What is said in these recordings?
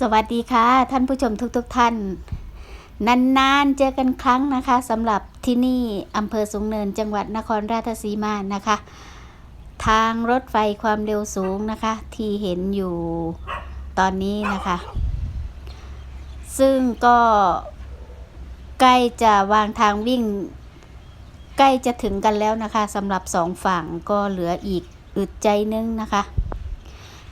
สวัสดีค่ะท่านผู้ชมทุกๆทท่าน นานๆเจอกันครั้งนะคะสำหรับที่นี่อำเภอสูงเนินจังหวัดนครราชสีมานะคะ ทางรถไฟความเร็วสูงนะคะ ที่เห็นอยู่ตอนนี้นะคะ ซึ่งก็ใกล้จะวางทางวิ่ง ใกล้จะถึงกันแล้วนะคะสำหรับสองฝั่งก็เหลืออีกอึดใจนึงนะคะ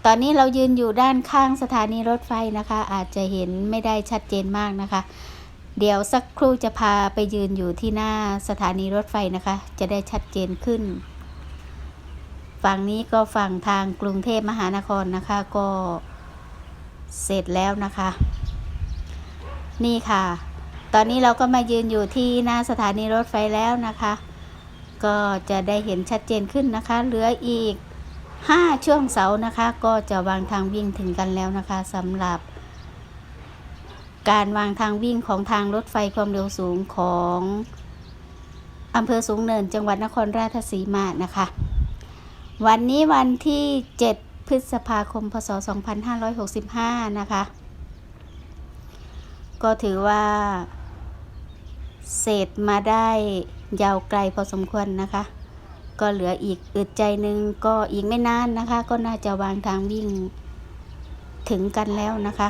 ตอนนี้เรายืนอยู่ด้านข้างสถานีรถไฟนะคะ อาจจะเห็นไม่ได้ชัดเจนมากนะคะ เดี๋ยวสักครู่จะพาไปยืนอยู่ที่หน้าสถานีรถไฟนะคะ จะได้ชัดเจนขึ้น ฝั่งนี้ก็ฝั่งทางกรุงเทพมหานครนะคะก็เสร็จแล้วนะคะ นี่ค่ะ ตอนนี้เราก็มายืนอยู่ที่หน้าสถานีรถไฟแล้วนะคะ ก็จะได้เห็นชัดเจนขึ้นนะคะ เหลืออีก 5 ช่วงเสานะคะ ก็จะวางทางวิ่งถึงกันแล้วนะคะสำหรับ การวางทางวิ่งของทางรถไฟความเร็วสูงของอำเภอสูงเนินจังหวัดนครราชสีมานะคะ วันนี้วันที่ 7 พฤษภาคม พศ 2565 นะคะ ก็ถือว่าเสร็จมาได้ยาวไกลพอสมควรนะคะ ก็เหลืออีกอึดใจหนึ่งก็อีกไม่นานนะคะ ก็น่าจะวางทางวิ่งถึงกันแล้วนะคะ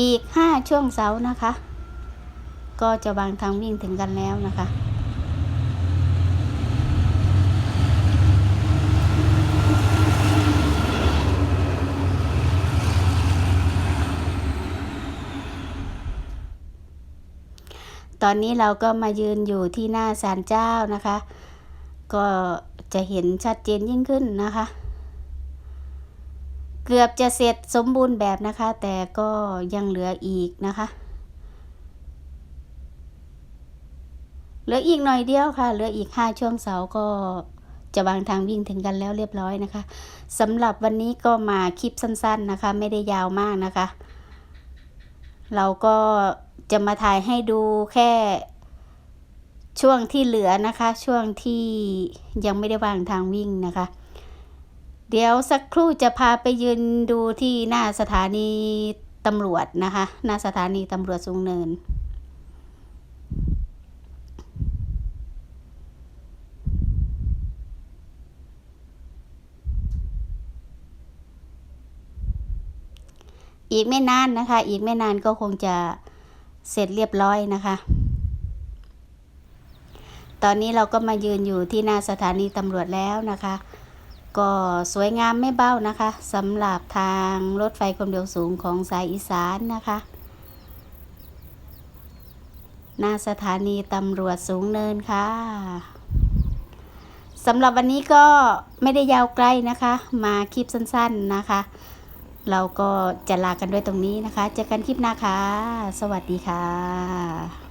อีกห้าช่วงเสาร์นะคะ ก็จะวางทางวิ่งถึงกันแล้วนะคะ ตอนนี้เราก็มายืนอยู่ที่หน้าศาลเจ้านะคะ ก็จะเห็นชัดเจนยิ่งขึ้นนะคะ เกือบจะเสร็จสมบูรณ์แบบนะคะ แต่ก็ยังเหลืออีกนะคะ เหลืออีกหน่อยเดียวค่ะ เหลืออีกห้าช่วงเสาก็จะวางทางวิ่งถึงกันแล้วเรียบร้อยนะคะสำหรับวันนี้ก็มาคลิปสั้น ๆนะคะ ไม่ได้ยาวมากนะคะ เราก็จะมาถ่ายให้ดูแค่ช่วงที่เหลือนะคะ ช่วงที่ยังไม่ได้วางทางวิ่งนะคะ เดี๋ยวสักครู่จะพาไปยืนดูที่หน้าสถานีตำรวจนะคะ หน้าสถานีตำรวจสูงเนิน อีกไม่นานนะคะ อีกไม่นานก็คงจะเสร็จเรียบร้อยนะคะ ตอนนี้เราก็มายืนอยู่ที่หน้าสถานีตำรวจแล้วนะคะ ก็สวยงามไม่เบ้านะคะสำหรับทางรถไฟความเร็วสูงของสายอีสานนะคะ หน้าสถานีตำรวจสูงเนินค่ะสำหรับวันนี้ก็ไม่ได้ยาวไกลนะคะ มาคลิปสั้นๆนะคะ เราก็จะลากันด้วยตรงนี้นะคะ เจอกันคลิปหน้าค่ะ สวัสดีค่ะ